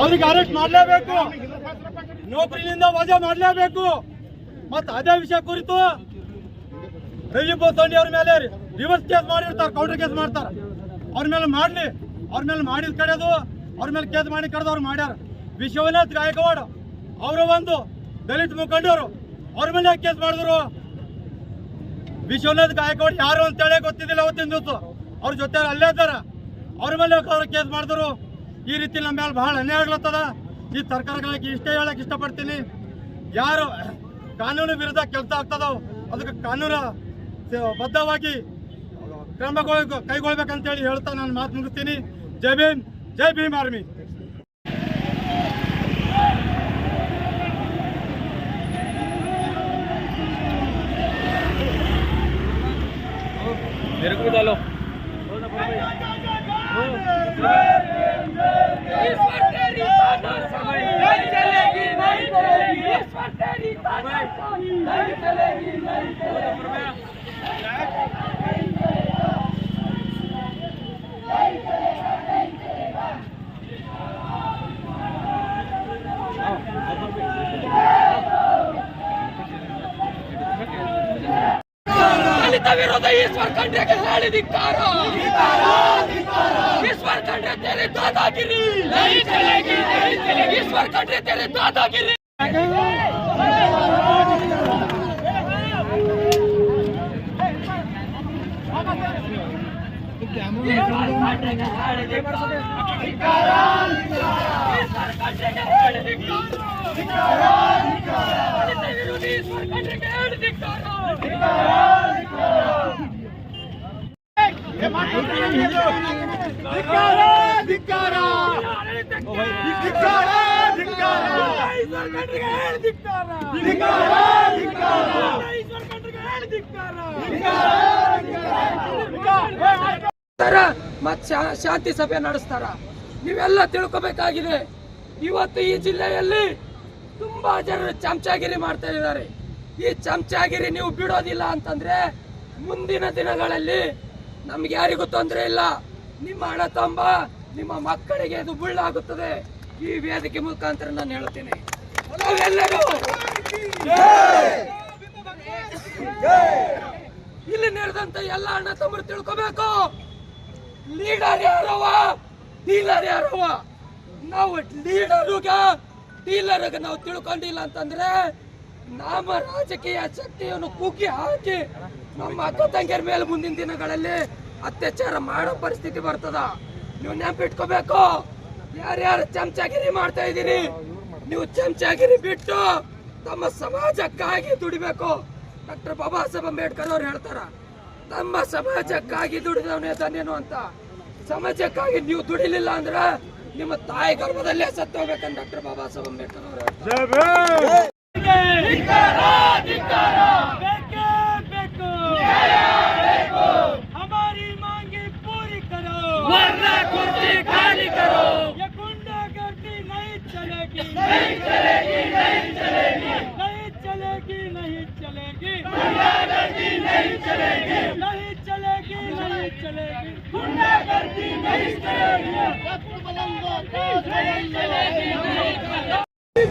ಅವರಿಗೆ ಅರೆಸ್ಟ್ ಮಾಡಲೇಬೇಕು. ನೌಕರಿಯಿಂದ ವಜಾ ಮಾಡಲೇಬೇಕು. ಮತ್ತೆ ಅದೇ ವಿಷಯ ಕುರಿತು ರವಿ ಬೋಸಂಡಿ ಅವ್ರ ಮೇಲೆ ರಿವರ್ಸ್ ಕೇಸ್ ಮಾಡಿರ್ತಾರೆ ಕೌಂಟರ್ ಕೇಸ್ ಮಾಡ್ತಾರೆ. ಅವ್ರ ಮೇಲೆ ಮಾಡಲಿ. ಅವ್ರ ಮೇಲೆ ಮಾಡಿದ ಕಡೆದು ಅವ್ರ ಮೇಲೆ ಕೇಸ್ ಮಾಡಿ ಕರೆದವ್ರು ಮಾಡ್ಯಾರ. ವಿಶ್ವನಾಥ್ ಗಾಯಕವಾಡ ಅವರು ಒಂದು ದಲಿತ ಮುಖಂಡರು. ಅವ್ರ ಮೇಲೆ ಕೇಸ್ ಮಾಡಿದ್ರು? ವಿಶ್ವನಾಥ್ ಗಾಯಕವಾಡ್ ಯಾರು ಅಂತೇಳಿ ಗೊತ್ತಿದ್ದಿಲ್ಲ ಅವತ್ತಿನ ದಿವಸ. ಅವ್ರ ಜೊತೆ ಅಲ್ಲೇ ಇದ್ದಾರ. ಅವ್ರ ಮೇಲೆ ಅವ್ರು ಕೇಸ್ ಮಾಡಿದ್ರು? ಈ ರೀತಿ ನಮ್ಮ ಮೇಲೆ ಬಹಳ ಅನ್ಯಾಯ ಆಗ್ಲತ್ತದ ಈ ಸರ್ಕಾರಗಳಿಗೆ ಇಷ್ಟೇ ಹೇಳಕ್ ಇಷ್ಟಪಡ್ತೀನಿ ಯಾರು ಕಾನೂನು ವಿರುದ್ಧ ಕೆಲಸ ಆಗ್ತದೋ ಅದಕ್ಕೆ ಕಾನೂನು ಬದ್ಧವಾಗಿ ಕ್ರಮಗಳು ಕೈಗೊಳ್ಬೇಕಂತೇಳಿ ಹೇಳ್ತಾ ನಾನು ಮಾತು ಮುಗಿಸ್ತೀನಿ ಜೈ ಭೀಮ್ ಜೈ ಭೀಮ್ ಆರ್ಮಿ मेरे को भी डालो नहीं चलेगी नहीं चलेगी ದಲಿತ ವಿರೋಧ ಈಶ್ವರ್ ಖಂಡ್ರೆಗೆ ಹೇಳಿ ಧಿಕ್ಕಾರ ಈಶ್ವರ್ ಖಂಡ್ರೆ ತೆರೆ ದಾದಾಗಿರಿ ಈಶ್ವರ್ ಖಂಡ್ರೆ ತೆರೆ ದಾದಾಗಿರಿ धिकारा धिकारा धिकारा ಮತ್ ಶಾಂತಿ ಸಭೆ ನಡೆಸ್ತಾರ. ನೀವೆಲ್ಲ ತಿಳ್ಕೊಬೇಕಾಗಿದೆ. ಇವತ್ತು ಈ ಜಿಲ್ಲೆಯಲ್ಲಿ ತುಂಬಾ ಜನರು ಚಮಚಾಗಿರಿ ಮಾಡ್ತಾ ಇದ್ದಾರೆ. ಈ ಚಮಚಾಗಿರಿ ನೀವು ಬಿಡೋದಿಲ್ಲ ಅಂತಂದ್ರೆ ಮುಂದಿನ ದಿನಗಳಲ್ಲಿ ನಮ್ಗೆ ಯಾರಿಗೂ ತೊಂದರೆ ಇಲ್ಲ. ನಿಮ್ಮ ಹಣ ತಂಬ ನಿಮ್ಮ ಮಕ್ಕಳಿಗೆ ಇದು ಬುಳ್ಳಾಗುತ್ತದೆ ಈ ವೇದಿಕೆ ಮುಖಾಂತರ ನಾನು ನಾವೆಲ್ಲರೂ ಇಲ್ಲಿ ನಡೆದಂತ ಎಲ್ಲ ಅಣ್ಣ ತಮ್ಮರು ತಿಳ್ಕೊಬೇಕು. ಲೀಡರ್ ಯಾರವ ಡೀಲರ್ ಯಾರವ ನಾವು ಲೀಡರ್ಗ ಡೀಲರ್ಗ ನಾವು ತಿಳ್ಕೊಂಡಿಲ್ಲ ಅಂತಂದ್ರೆ ನಮ್ಮ ರಾಜಕೀಯ ಶಕ್ತಿಯನ್ನು ಕುಗ್ಗಿ ಹಾಕಿ ನಮ್ಮ ಅಕ್ಕ ತಂಗಿಯರ ಮೇಲೆ ಮುಂದಿನ ದಿನಗಳಲ್ಲಿ ಅತ್ಯಾಚಾರ ಮಾಡೋ ಪರಿಸ್ಥಿತಿ ಬರ್ತದ. ನೀವು ನೆನಪಿಟ್ಕೋಬೇಕು. ಯಾರ್ಯಾರು ಚಮಚಾಗಿರಿ ಮಾಡ್ತಾ ಇದ್ದೀರಿ? ನೀವು ಚಮಚಾಗಿರಿ ಬಿಟ್ಟು ತಮ್ಮ ಸಮಾಜಕ್ಕಾಗಿ ದುಡಿಬೇಕು. ಡಾಕ್ಟರ್ ಬಾಬಾ ಸಾಹೇಬ್ ಅಂಬೇಡ್ಕರ್ ಅವ್ರು ಹೇಳ್ತಾರ ತಮ್ಮ ಸಮಾಜಕ್ಕಾಗಿ ದುಡಿದವನೇ ತಾನೇನು ಅಂತ. ಸಮಾಜಕ್ಕಾಗಿ ನೀವು ದುಡಿಲಿಲ್ಲ ಅಂದ್ರೆ ನಿಮ್ಮ ತಾಯಿ ಗರ್ಭದಲ್ಲೇ ಸತ್ತು ಹೋಗ್ಬೇಕಂತ ಡಾಕ್ಟರ್ ಬಾಬಾ ಸಾಹೇಬ್ ಅಂಬೇಡ್ಕರ್ ಅವರು नहीं चलेगी नहीं चलेगी। नहीं चलेगी नहीं चलेगी गुंडागर्दी। नहीं चलेगी नहीं चलेगी। नहीं चलेगी गुंडागर्दी नहीं चलेगी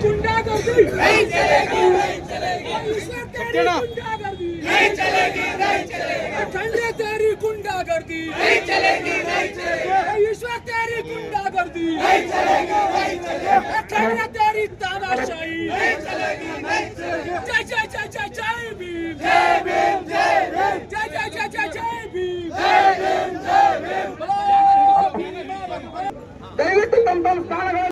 गुंडागर्दी नहीं चलेगी नहीं चलेगी नहीं चलेगी नहीं चलेगी खंडे तेरी गुंडागर्दी नहीं चलेगी नहीं चलेगी गुंडागर्दी नहीं चलेगी नहीं चलेगी खंडे तेरी तानाशाही नहीं चलेगी नहीं चलेगी जय जय जय जय जय भीम जय भीम जय भीम जय जय जय जय जय भीम जय भीम जय भीम बोलो ದಯವಿಟ್ಟು ತಮ್ಮ ತಮ್ಮ ಸ್ಥಾನಗಳ